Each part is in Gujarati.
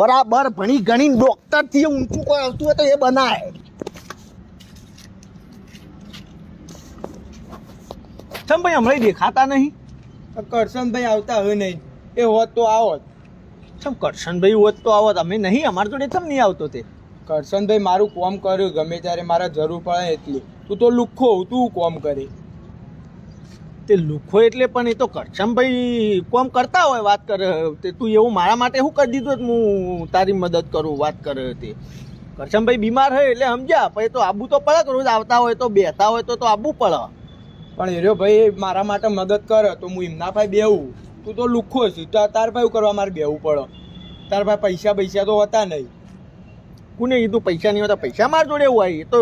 બરાબર ભણી ગણી ડોક્ટરથી ઊંચું કોઈ આવતું હોય તો એ બનાય. ચમ ભાઈ હમણાં દેખાતા નહીં? કરશનભાઈ આવતા હવે નહીં. એ હોત તો આવત. ચમ કરશનભાઈ હોત તો આવત. અમે નહીં અમાર જોડે ચમ નહીં આવતો તે? કરશનભાઈ મારું કોમ કર્યું ગમે ત્યારે મારા જરૂર પડે એટલી. તું તો લુખ્ખો હોઉં તું કોમ કરે. તે લુખો એટલે પણ એ તો કરશમભાઈ કોમ કરતા હોય વાત કરે, તે તું એવું મારા માટે શું કરી દીધું હું તારી મદદ કરું, વાત કરે તે. કરશમભાઈ બીમાર હોય એટલે સમજ્યા પછી તો આબુ તો પડે રોજ આવતા હોય તો, બેહતા હોય તો તો આબુ પડે. પણ એર્યો ભાઈ મારા માટે મદદ કરે, તો હું એમના ભાઈ બેવું તું તો લુખ્ખો છે, તો, તાર ભાઈ એવું કરવા મારે બેવું પડે. તાર ભાઈ પૈસા પૈસા તો હોતા નહીં. કોને કીધું, પૈસા નહીં હોતા, પૈસા માર જોડે હોય, એ તો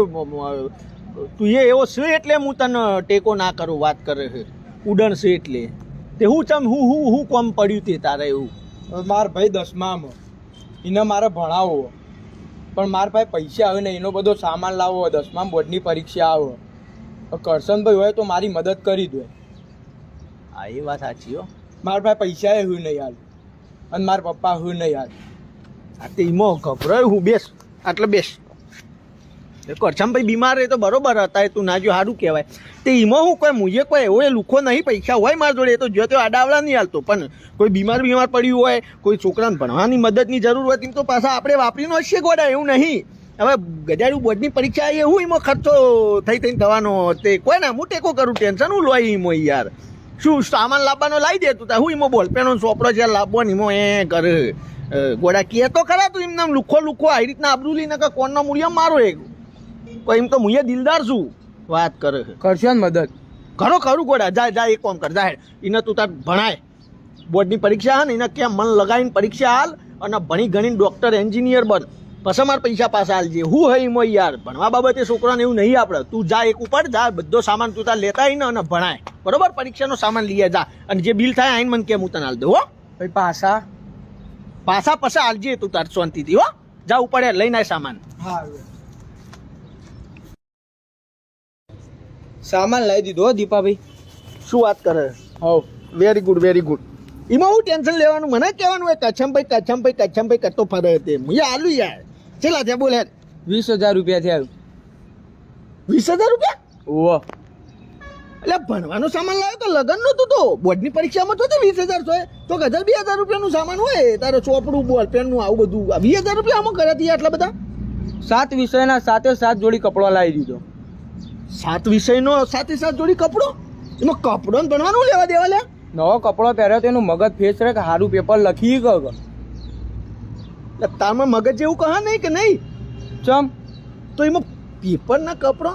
તું એ એવો છે એટલે હું તને ટેકો ના કરું વાત કરે છે. ઉડણ છે એટલે. તે હું ચમ હું હું હું કોમ પડ્યું તે તારે એવું? માર ભાઈ દસમામાં. એને મારે ભણાવવો. પણ માર ભાઈ પૈસા આવે ને એનો બધો સામાન લાવવો દસમામાં બોર્ડની પરીક્ષા આવે. કરશનભાઈ હોય તો મારી મદદ કરી દે. હા એ વાત સાચી હો. મારા ભાઈ પૈસા એ હું નહીં હાલ. અને મારા પપ્પા હું નહીં હાલ. આ તે એમાં ગભરાય હું બેસ. આટલે બેસ. એ કરછમભાઈ બીમાર રહે તો બરોબર હતા, એ તું ના જો સારું કહેવાય. તે એમાં હું કોઈ મુજે કોઈ એવો એ લુખો નહીં, પૈસા હોય મારા જોડે, એ તો જો તે આડાવડા નહીં હાલતો. પણ કોઈ બીમાર બીમાર પડ્યું હોય, કોઈ છોકરાને ભણવાની મદદની જરૂર હોય, તેમ તો પાછા આપણે વાપરીનો હશે ગોડા, એવું નહીં. હવે ગજાડું બોર્ડની પરીક્ષા આવી હું એમાં ખર્ચો થઈ થઈને થવાનો તે કોઈ ના, હું ટેકો કરું ટેન્શન, હું લોય ઈમો યાર. શું સામાન લાવવાનો લાવી દે તું, હું એમાં બોલપેનો સોપડો છે લાવવાનો એમાં એ કરે. ગોડા કહે તો ખરા તું એમને લુખો લુખો આવી રીતના આબરૂ લઈને કોણનો મૂળિયા મારો એક કોઈ એમ તો મુએ દિલદાર છું. વાત કરે છે. કરશો ને મદદ. ઘણો ખરું ગોડા. જા જા એક કામ કર. જા એને તું તાર ભણાય. બોર્ડની પરીક્ષા હા ને એને ક્યાં મન લગાવીને પરીક્ષા હાલ અને ભણી ગણીને ડૉક્ટર એન્જિનિયર બન. પછી મારા પૈસા પાછા હાલજે હું હઈ મો યાર. ભણવા બાબતે છોકરાને એવું નહીં આપણે તું જા એક ઉપર જા બધો સામાન તું તાર લેતા ને અને ભણાય. બરોબર? પરીક્ષાનો સામાન લઈએ જા. અને જે બિલ થાય આઈને મને કેમ હું તને હાલ દઉં હો? ભાઈ પાછા. પાછા પાછા હાલજે તું તાર શાંતિથી હો? જા ઉપર લઈને આય સામાન. હા સામાન લાવી દીધો દીપાભાઈ. શું વાત કરે? હોવ. વેરી ગુડ વેરી ગુડ એમાં હું ટેન્શન લેવાનું મને કહેવાનું હોય કચ્છમભાઈ કચ્છમભાઈ કચ્છમભાઈ કરતો ફરે તે. મુએ આલુ યાર. ચેલા છે બોલે. વીસ હજાર રૂપિયા થયા. વીસ હજાર રૂપિયા? ઓ એટલે ભણવાનો સામાન લાવ્યો તો લગન નતું તો. બોર્ડની પરીક્ષામાં તો વીસ હજાર છો. તો હજાર બે હજાર રૂપિયાનું સામાન હોય તારે ચોપડું બોલ પેનનું આવું બધું. વીસ હજાર રૂપિયા આમાં કર્યા આટલા બધા? સાત વિષયના સાતે સાત જોડી કપડાં લાવી દીધો. સાત વિષયનો સાથે સાત જોડી કપડો? એમાં કપડો ને ભણવાનું લેવા દેવા લે? નવો કપડો પહેર્યો તો એનું મગજ ફેસ રહે કે સારું પેપર લખી ગયો તારમાં મગજ જેવું કહા નહીં કે નહીં? ચમ? તો એમાં પેપરના કપડો?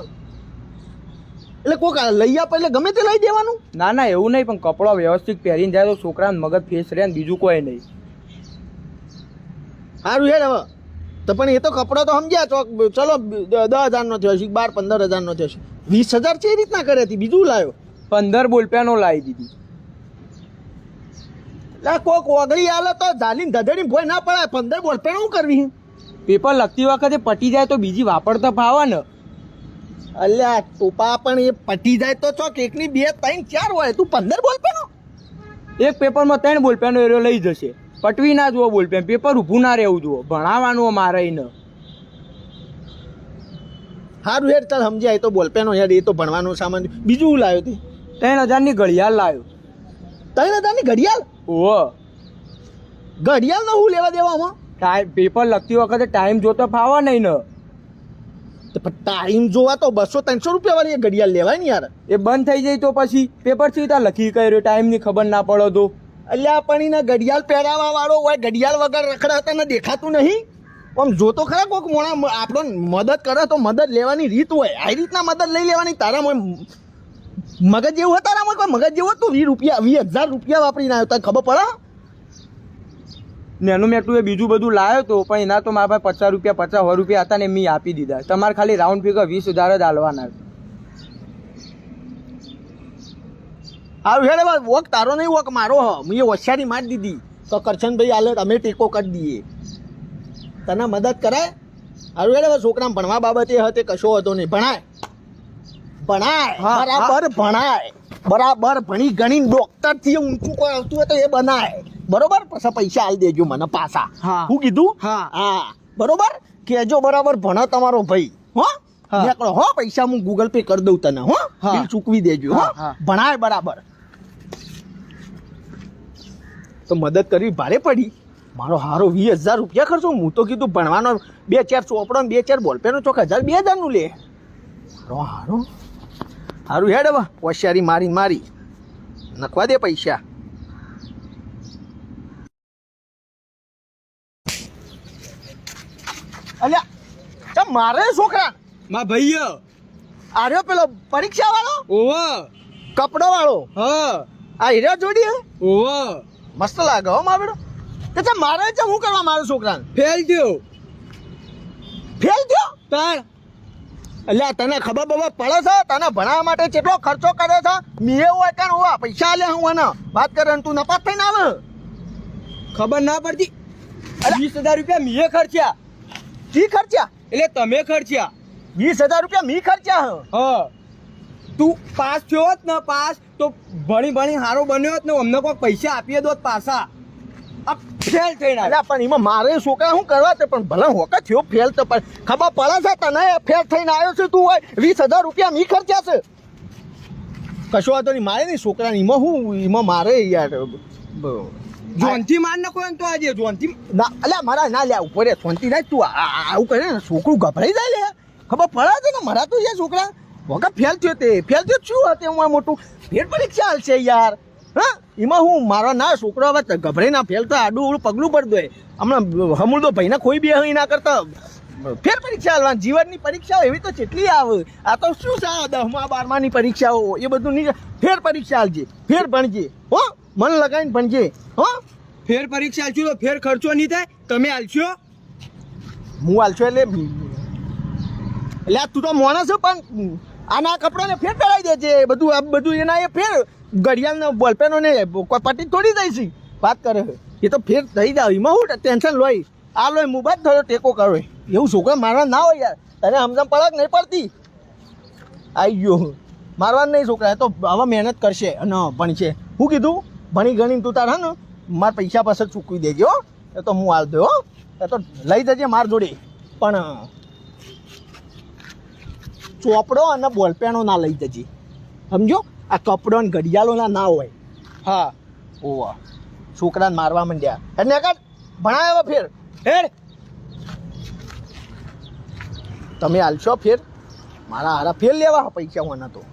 એટલે કોક લઈ આપે એટલે ગમે તે લઈ દેવાનું? ના ના એવું નહીં પણ કપડો વ્યવસ્થિત પહેરીને જાય તો છોકરાને મગજ ફેસ રહે ને બીજું કોઈ નહીં. સારું હેડ હવે. તો પણ એ તો કપડો તો સમજ્યા ચોક ચલો દસ હજારનો થયો છે બાર પંદર હજારનો થયો છે. વીસ હજાર છે એ રીતના કરે હતી બીજું લાવ્યો પંદર બોલપિયાનો લાવી દીધી. એટલે કોક ઓગળી આલે તો ઝાલીને ધધડી ભોય ના પડાય. પંદર બોલ શું કરવી પેપર લખતી વખતે પટી જાય તો બીજી વાપરતા ફાવે ને. અલ્યા ટોપા પણ એ પટી જાય તો ચોક એકની બે ત્રણ ચાર હોય. તું પંદર બોલપેનો એક પેપરમાં ત્રણ બોલપેનો એરિયો લઈ જશે. પટવી ના જુઓ બોલપેન પેપર ઊભું ના રહેવું જુઓ. ભણાવવાનું મારે એને સારું હેડ ચાલ સમજ્યા એ તો બોલપેનો હેડ એ તો ભણવાનો સામાન. બીજું લાવ્યો તે? ત્રણ હજારની ઘડિયાળ લાવ્યો ત્રણ હજારની ઘડિયાળ? ઓ ઘડિયાળ નો હું લેવા દેવામાં ટાઈમ પેપર લખતી વખતે ટાઈમ જોતો ફાવે નહીં ને. તો ટાઈમ જોવા તો બસો ત્રણસો રૂપિયા વાળી ઘડિયાળ લેવાય ને યાર. એ બંધ થઈ જાય તો પછી. પેપર સીધા લખી કર્યો? ટાઈમની ખબર ના પડો તો. અલ્યા પણ એને ઘડિયાળ પહેરાવા વાળો હોય, ઘડિયાળ વગર રખડાતા ને દેખાતું નહીં. આમ જોતો ખરા કોઈક મોણા આપણો મદદ કરે તો મદદ લેવાની રીત હોય. આ રીતના મદદ લઈ લેવાની. તારામાં મગજ જેવું હોય તારામાં કોઈ મગજ જેવું હતું વીસ રૂપિયા વીસ હજાર રૂપિયા વાપરીને આવ્યો. તને ખબર પડે? નેનું મેટલું એ બીજું બધું લાવ્યો તો, પણ એના તો મારા પાસે પચાસ રૂપિયા, પચાસ, સો રૂપિયા હતા ને મેં આપી દીધા. તમારે ખાલી રાઉન્ડ ફિગર વીસ હજાર જ હાલવાના હારું હેડે બસ વોક તારો નહીં વોક મારો હ. મેં હોશિયારી મારી દીધી. તો કરશનભાઈ હાલે અમે ટેકો કરી દઈએ. તને મદદ કરાય? હારું હેડે બસ છોકરા ભણવા બાબતે હતે કશો હતો નહીં. ભણાય. ભણાય. બરાબર ભણાય. બરાબર ભણી ગણી ડોક્ટરથી ઊંચું કોઈ આવતું હોય તો એ બનાય. બરોબર? પછી પૈસા આલી દેજો મને પાછા. હું. કીધું? હા. બરોબર? કેજો બરાબર ભણો તમારો ભાઈ. હો? હા. નીકળો. હો પૈસા હું ગૂગલ પે કરી દઉં તને હો. બિલ ચૂકવી દેજો હા. ભણાય બરાબર. તો મદદ કરવી ભારે પડી. મારો હારો વીસ હજાર રૂપિયા ખર્ચો. હું તો કીધું ભણવાનો બે ચાર ચોપડો બે ચાર બોલપેનો ચોક હજાર બે હજારનું લે. હારો હારો. હારું હેડ હવે હોશિયારી મારી મારી. નખવા દે પૈસા. અલ્યા મારે છોકરા? મા ભાઈ આર્યો પેલો પરીક્ષા વાળો ઓવા કપડો વાળો હા. આ હીરા જોડી? ઓવ મસ્ત લાગે હો મારો બેટો તે મારે છે હું કરવા મારા છોકરાને? ફેલ થયો. ફેલ થયો? તાણ અલ્યા તને ખબર બબર પડે છે તને ભણાવવા માટે કેટલો ખર્ચો કરે છે? મીએ હોય કાન હોવા પૈસા લે હું એને વાત કરે તું નપાસ થઈને આવે. ખબર ના પડતી. વીસ હજાર રૂપિયા મીએ ખર્ચ્યા. કી ખર્ચ્યા? એટલે તમે ખર્ચ્યા. વીસ હજાર રૂપિયા મી ખર્ચ્યા હ. હા. તું પાસ થયો હોત ને પાસ તો ભણી ભણી સારો બન્યો હોત ને અમને કોઈ પૈસા આપીએ દોત પાછા. આ ફેલ થઈને ના પણ એમાં મારે છોકરા શું કરવા તે પણ ભલે હોકા થયો ફેલ તો પણ. ખબર પડે છે તને? ફેલ થઈને આવ્યો છે તું હોય વીસ હજાર રૂપિયા મી ખર્ચ્યા છે. કશો વાંધો નહીં મારે નહીં છોકરાને એમાં હું એમાં મારે યાર જોનથી માર નાખો ને તો આજે જોનથી. ના અલ્યા મારા ના લ્યા ઉપર જોનથી ના તું આવું કરે ને છોકરું ગભરાઈ જાય લે. ખબર પડે છે ને મારા તો યાર છોકરા. વગર ફેલ થયો તે ફેલ થયો શું હતું એમાં મોટું? ફેર પરીક્ષા હાલશે યાર. હા એમાં હું મારો ના છોકરો હવે ગભરાઈ ના ફેલ તો આડું ઉડું પગલું પડ દે હમણાં હમુલ તો ભાઈને કોઈ બી અહીં ના કરતા. ફેર પરીક્ષા હાલવાની જીવનની પરીક્ષાઓ એવી તો કેટલી આવે. આ તો શું છે દસમા બારમાની પરીક્ષાઓ? એ બધું નહીં ફેર પરીક્ષા હાલજે ફેર ભણજે હો? મન લગાવીને ભણજે હો? ફેર પરીક્ષા આલશું તો ફેર ખર્ચો નહીં થાય? તમે હાલશો હું હાલશો એટલે એટલે તું તો માણસ છે પણ આના કપડાને ફેર પહેરાવી દેજે બધું આ બધું એના એ ફેર. ઘડિયાળનો બોલપેનો ને પટ્ટી થોડી દઈશ વાત કરે એ તો ફેર થઈ જાવ એમાં હું ટેન્શન લોય આ લોય મુબાદ થયો ટેકો કરો. એવું છોકરા મારવા ના હોય યાર. તને સમજણ પડક નહીં પડતી. આવી ગયો મારવા નહીં છોકરા. એ તો હવે મહેનત કરશે. અને ભણશે હું કીધું, ભણી ગણી તું તાર, હે ને, મારા પૈસા પાછળ ચૂકવી દેજો એ તો હું હાલ દો એ તો લઈ જજે માર જોડે. પણ ચોપડો અને બોલપેનો ના લઈ જજે. સમજો? આ કપડો ને ઘડિયાળોના ના હોય. હા. ઓવા. છોકરાને મારવા માંડ્યા. એટલે કાઢ ભણાયો ફેર. હેડ. તમે હાલશો ફેર? મારા હારા ફેર લેવા પૈસા હોના તો.